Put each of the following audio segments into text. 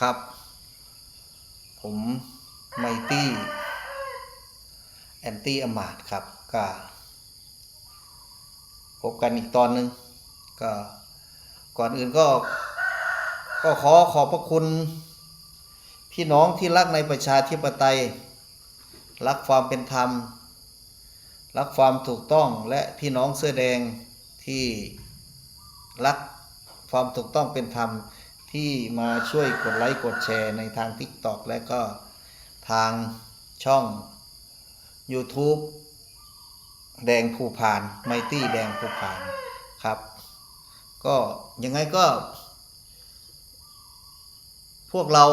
ครับ ผมไมตี้แอนตี้อมาดครับ ก็พบกันอีกตอนหนึ่งก็ก่อนอื่นก็ ก็ขอขอบพระคุณ พี่น้องที่รักในประชาธิปไตย รักความเป็นธรรม รักความถูกต้องและพี่น้องเสื้อแดงที่รักความถูกต้องเป็นธรรม ที่มาช่วยกดไลค์กดแชร์ในทาง TikTok และก็ทางช่อง YouTube แดงภูพานไมตี้แดงภูพานครับ ก็ยังไงก็ พวกเรา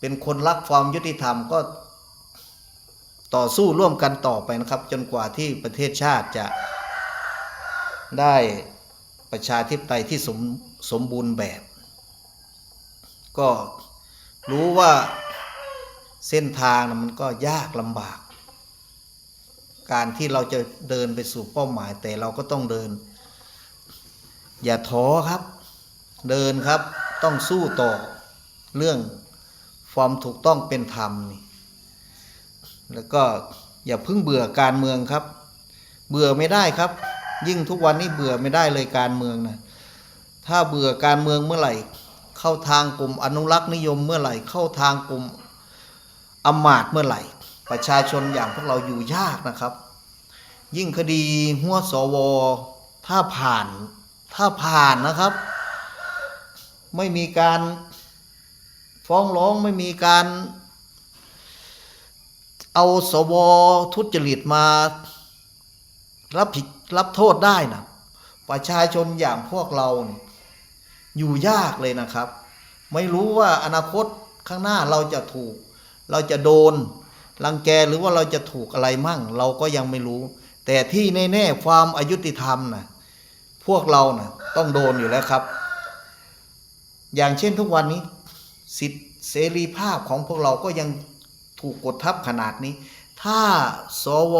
เป็นคนรักความยุติธรรมก็ต่อสู้ร่วมกันต่อไปนะครับ จนกว่าที่ประเทศชาติจะได้ประชาธิปไตยที่สมสมบูรณ์แบบ ก็รู้ว่าเส้นทางนะมันก็ยากลำบาก การที่เราจะเดินไปสู่เป้าหมายแต่เราก็ต้องเดิน อย่าท้อครับ เดินครับต้องสู้ต่อเรื่องความถูกต้องเป็นธรรมนี่แล้วก็อย่าพิ่งเบื่อการเมืองครับ เบื่อไม่ได้ครับ ยิ่งทุกวันนี้เบื่อไม่ได้เลยการเมืองนะถ้าเบื่อการเมืองเมื่อไหร่ เข้าทางกลุ่มอนุรักษ์นิยมเมื่อไหร่ เข้าทางกลุ่มอำมาตเมื่อไหร่ ประชาชนอย่างพวกเราอยู่ยากนะครับ ยิ่งคดีหัวสวถ้าผ่านถ้าผ่านนะครับ ไม่มีการฟ้องร้องไม่มีการ เอาสวทุจริตมา รับผิดรับโทษได้นะประชาชนอย่างพวกเราเนี่ย อยู่ยากเลยนะครับ ไม่รู้ว่าอนาคตข้างหน้าเราจะถูก เราจะโดนรังแกหรือว่าเราจะถูกอะไรมั่ง เราก็ยังไม่รู้ แต่ที่แน่ๆความอายุติธรรมนะพวกเรานะต้องโดนอยู่แล้วครับ อย่างเช่นทุกวันนี้ สิทธิเสรีภาพของพวกเราก็ยังถูกกดทับขนาดนี้ ถ้าสว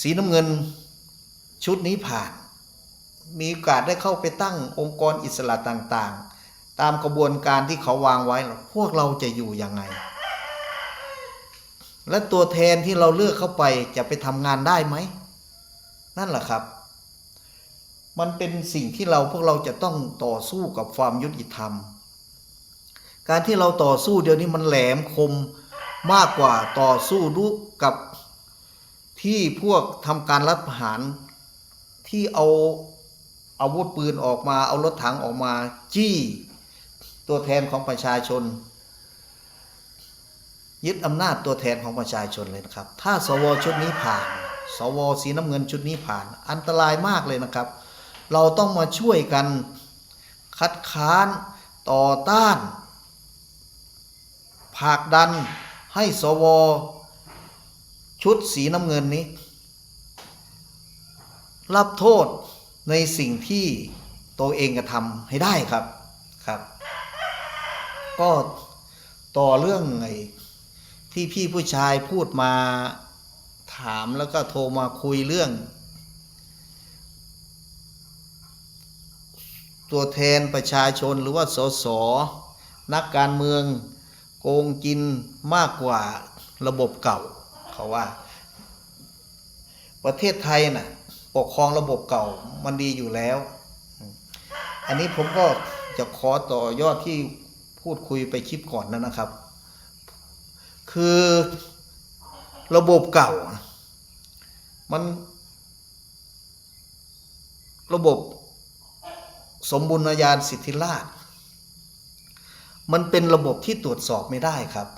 สีน้ำเงินชุดนี้ผ่าน มีโอกาสได้เข้าไปตั้งองค์กรอิสระต่างๆ ตามกระบวนการที่เขาวางไว้ พวกเราจะอยู่ยังไง และตัวแทนที่เราเลือกเข้าไปจะไปทำงานได้ไหม นั่นแหละครับ มันเป็นสิ่งที่เราพวกเราจะต้องต่อสู้กับความยุติธรรม การที่เราต่อสู้เดี๋ยวนี้มันแหลมคมมากกว่าต่อสู้รู้กับที่พวกทำการรัฐประหารที่เอา อาวุธปืนออกมาเอารถถังออกมาจี้ตัวแทนของประชาชน ยึดอำนาจตัวแทนของประชาชนเลยนะครับ ถ้าสวชุดนี้ผ่าน สวสีน้ำเงินชุดนี้ผ่าน อันตรายมากเลยนะครับ เราต้องมาช่วยกันคัดค้านต่อต้านผลักดันให้สวชุดสีน้ำเงินนี้ รับโทษ ในสิ่งที่ตัวเองกระทำให้ได้ครับครับ ก็ต่อเรื่องไอ้ที่พี่ผู้ชายพูดมาถามแล้วก็โทรมาคุยเรื่อง ตัวแทนประชาชนหรือว่าสสนักการเมืองโกงกินมากกว่าระบบเก่าเขาว่า ประเทศไทยน่ะ ปกครองระบบเก่ามันดีอยู่แล้ว อันนี้ผมก็จะขอต่อยอดที่พูดคุยไปคลิปก่อนนั้นนะครับ คือระบบเก่า มัน ระบบสมบูรณาญาณสิทธิราช มันเป็นระบบที่ตรวจสอบไม่ได้ครับ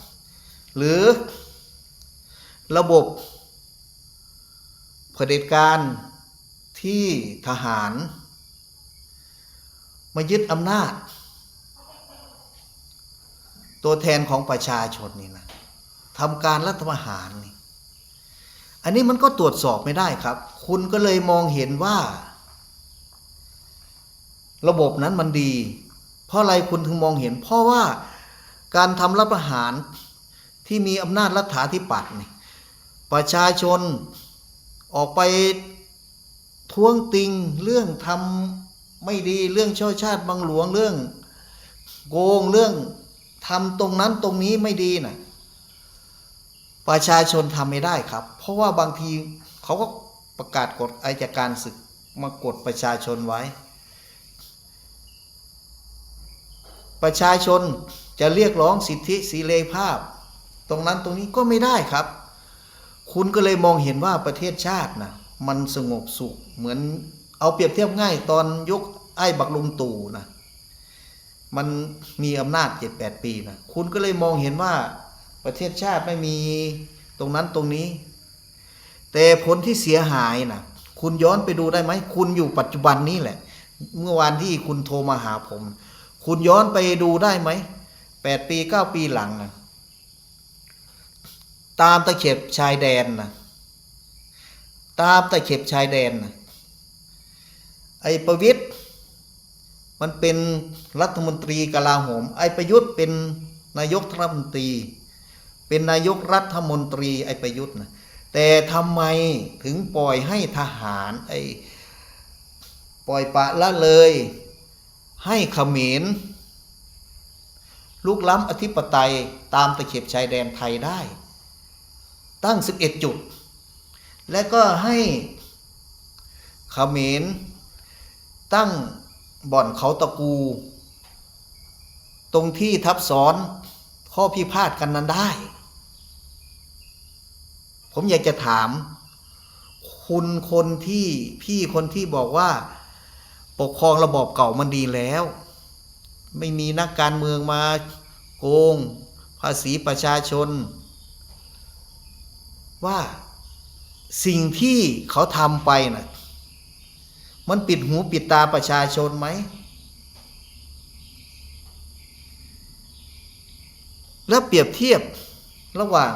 หรือระบบเผด็จการ ที่ทหาร มายึดอำนาจ ตัวแทนของประชาชนนี่นะทำการรัฐประหารนี่ อันนี้มันก็ตรวจสอบไม่ได้ครับ คุณก็เลยมองเห็นว่า ระบบนั้นมันดี เพราะอะไรคุณถึงมองเห็น เพราะว่าการทำรัฐประหารที่มีอำนาจรัฐาธิปัตย์นี่ประชาชนออกไป ท้วงติงเรื่องทำไม่ดีเรื่องช่อชาติบังหลวงเรื่อง โกงเรื่องทำตรงนั้นตรงนี้ไม่ดีนะประชาชนทำไม่ได้ครับ เพราะว่าบางทีเขาก็ประกาศกฎอายการศึกมากดประชาชนไว้ ประชาชนจะเรียกร้องสิทธิสีเลภาพ ตรงนั้นตรงนี้ก็ไม่ได้ครับ คุณก็เลยมองเห็นว่าประเทศชาตินะ มันสงบสุข เหมือนเอาเปรียบเทียบง่ายตอนยกไอ้บักลุงตู่นะมันมีอำนาจเจ็ดแปดปีนะคุณก็เลยมองเห็นว่าประเทศชาติไม่มีตรงนั้นตรงนี้ แต่ผลที่เสียหายนะคุณย้อนไปดูได้ไหมคุณอยู่ปัจจุบันนี้แหละ เมื่อวานที่คุณโทรมาหาผม คุณย้อนไปดูได้ไหมแปดปีเก้าปีหลังนะตามตะเข็บชายแดนนะ ตามตะเข็บชายแดนนะไอ้ประวิตย์มันเป็นรัฐมนตรีกลาโหม ไอ้ประยุทธ์เป็นนายกรัฐมนตรี เป็นนายกรัฐมนตรีไอ้ประยุทธ์นะแต่ทำไมถึงปล่อยให้ทหารไอ้ปล่อยปละละเลย ให้เขมรลุกล้ำอธิปไตยตามตะเข็บชายแดนไทยได้ ตั้ง 11 จุด และก็ให้ขเขมรตั้งบ่อนเขาตะกู ตรงที่ทับซ้อนข้อพิพาทกันนั้นได้ ผมอยากจะถาม คุณคนที่พี่คนที่บอกว่า ปกครองระบอบเก่ามันดีแล้ว ไม่มีนักการเมืองมาโกง ภาษีประชาชน ว่า สิ่งที่เขาทำไปนะ่ะมันปิดหูปิดตาประชาชนไหม แล้วเปรียบเทียบระหว่าง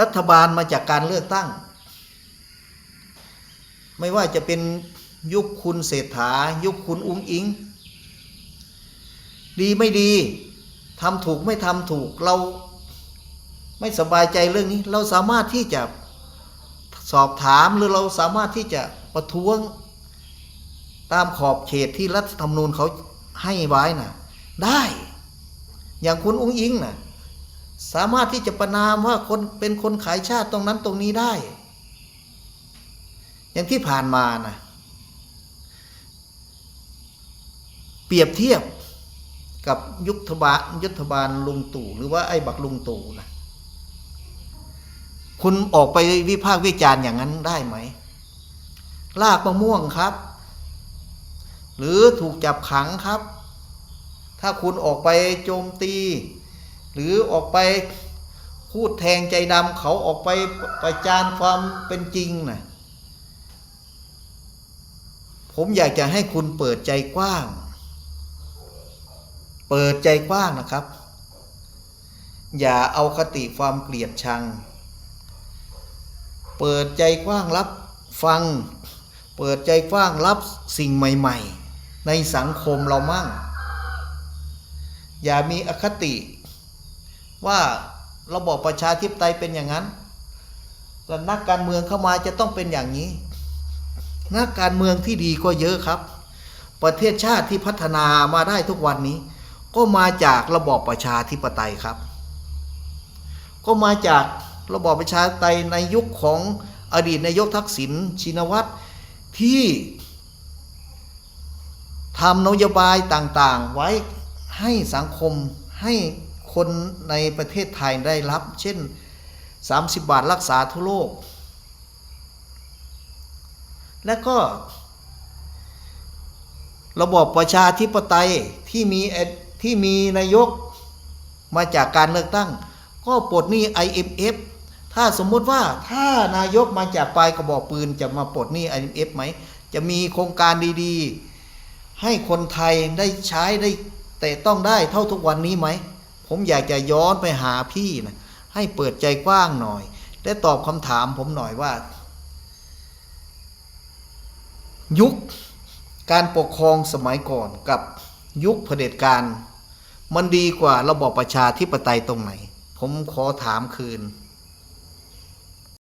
รัฐบาลมาจากการเลือกตั้ง ไม่ว่าจะเป็นยุคคุณเศรษฐา ยุคคุณอุ้งอิง ดีไม่ดีทำถูกไม่ทำถูกเรา ไม่สบายใจเรื่องนี้ เราสามารถที่จะสอบถามหรือเราสามารถที่จะประท้วงตามขอบเขตที่รัฐธรรมนูญเขาให้ไว้นะ่ะ ได้ อย่างคุณอุ้งอิงนะ่ะสามารถที่จะประนามว่าคนเป็นคนขายชาติตรงนั้นตรงนี้ได้ อย่างที่ผ่านมานะเปรียบเทียบกับยุทธบาลยุทธบาลลุงตู่หรือว่าไอ้บักลุงตู่นะ คุณออกไปวิพากษ์วิจารณ์อย่างนั้นได้ไหมลากมะม่วงครับ หรือถูกจับขังครับ ถ้าคุณออกไปโจมตี หรือออกไปพูดแทงใจดำเขาออกไปประจานความเป็นจริงนะผมอยากจะให้คุณเปิดใจกว้าง เปิดใจกว้างนะครับ อย่าเอาคติความเกลียดชัง เปิดใจกว้างรับฟัง เปิดใจกว้างรับสิ่งใหม่ ๆ ในสังคมเรามั่ง อย่ามีอคติ ว่าระบอบประชาธิปไตยเป็นอย่างนั้นแล้วนักการเมืองเข้ามาจะต้องเป็นอย่างนี้ นักการเมืองที่ดีก็เยอะครับ ประเทศชาติที่พัฒนามาได้ทุกวันนี้ ก็มาจากระบอบประชาธิปไตยครับ ก็มาจาก ระบอบประชาธิปไตยในยุคของอดีตนายกทักษิณชินวัตรที่ทำนโยบายต่างๆ ไว้ให้สังคมให้คนในประเทศไทยได้รับ เช่น 30 บาทรักษาทั่วโลก และก็ ระบอบประชาธิปไตยที่มีที่มีนายกมาจากการเลือกตั้ง ก็ปลดหนี้ IMF ถ้าสมมุติว่าถ้านายกมาจากปลายกระบอกปืนจะมาปลดหนี้ IMF ไหม จะมีโครงการดีๆ ให้คนไทยได้ใช้ได้แต่ต้องได้เท่าทุกวันนี้ไหม ผมอยากจะย้อนไปหาพี่นะให้เปิดใจกว้างหน่อย และตอบคำถามผมหน่อยว่า ยุคการปกครองสมัยก่อนกับยุคเผด็จการ มันดีกว่าระบอบประชาธิปไตยตรงไหน ผมขอถามคืน